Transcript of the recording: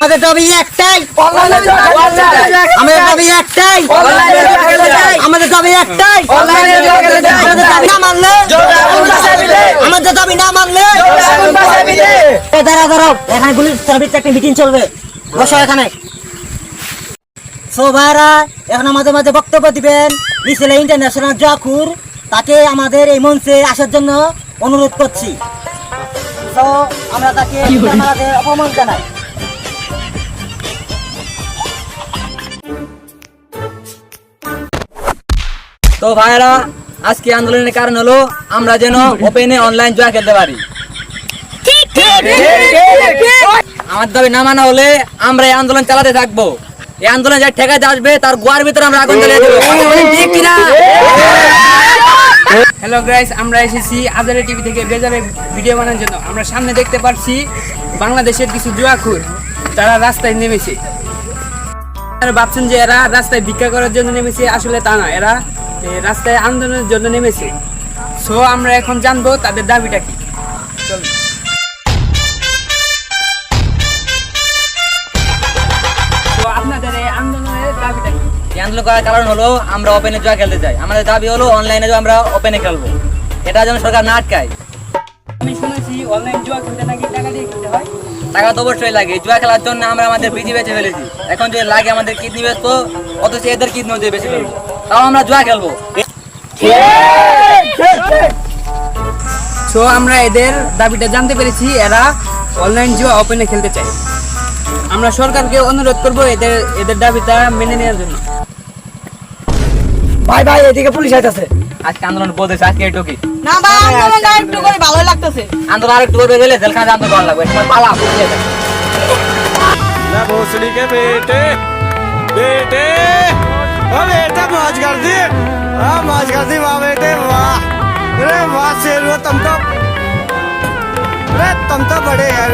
আমাদের দাবি একটাই। আমাদের দাবি একটাই। আমাদের দাবি একটাই। আমাদের দাবি না মানলে। আমাদের দাবি না মানলে দাঁড়া দাঁড়াও। এখানে সার্ভিস একটা মিটিং চলবে। বসো এখানে। সো ভাইরা এখন আমাদের মাঝে বক্তব্য দিবেন মিছিলে ইন্টারন্যাশনাল জাকুর। তাকে আমাদের এই মঞ্চে আসার জন্য অনুরোধ করছি। তো আমরা তাকে আমাদের অপমান জানাই। তো ভাইরা আজকে আন্দোলনের কারণ হলো আমরা যেন ওপেনে অনলাইন জুয়া খেলতে পারি। আমার দাবি না মানা হলে আমরা এই আন্দোলন চালাতে থাকব। এই আন্দোলন যে ঠেকাতে আসবে তার গোয়ার ভিতরে আমরা আগুন জ্বালিয়ে দেবো। হ্যালো গাইস আমরা এসেছি আজারে টিভি থেকে বেজারে ভিডিও বানানোর জন্য। আমরা সামনে দেখতে পাচ্ছি বাংলাদেশের কিছু জুয়াখুর। তারা রাস্তায় নেমেছে। ভাবছেন যে এরা রাস্তায় ভিক্ষা করার জন্য নেমেছে। আসলে তা না এরা রাস্তায় আন্দোলনের জন্য নেমেছে। সো আমরা এখন জানব তাদের দাবিটা কি। চলুন। আপনাদের এই আন্দোলনের দাবিটা কি? এই আন্দোলন করার কারণ হলো আমরা ওপেনে জুয়া খেলতে চাই। আমাদের দাবি হলো অনলাইনে আমরা ওপেনে খেলব। এটা যেন সরকার না আটকায়। আমি শুনেছি অনলাইন জুয়া খেলতে নাকি টাকা দিয়ে খেলতে হয়। টাকা তো অবশ্যই লাগে। জুয়া খেলার জন্য আমরা আমাদের বিধি বেঁচে ফেলেছি। এখন যদি লাগে আমাদের কিডনি বেচবো অথচ এদের কিডনিও দিয়ে বেঁচে ফেলব। তাও আমরা জুয়া খেলব। তো আমরা এদের দাবিটা জানতে পেরেছি এরা অনলাইন জুয়া ওপেনে খেলতে চাই আমরা সরকারকে অনুরোধ করব এদের এদের দাবিটা মেনে নেওয়ার জন্য। ভাই ভাই এদিকে পুলিশ আইতাছে। আজকে আন্দোলন বলতে আজকে একটু কি? না ভাই আন্দোলন একটু করে ভালো লাগতেছে। আন্দোলন আর একটু করে গেলে জেলখানা আন্দোলন করা লাগবে সময় পালা পুলিশ না ভোসড়ি কে বেটে বেটে। बेटे ओ मौज कर दी। हाँ मौज कर दी वाह बेटे, वाह। अरे वाह, शेर हो तुम तो अरे, तुम तो बड़े यार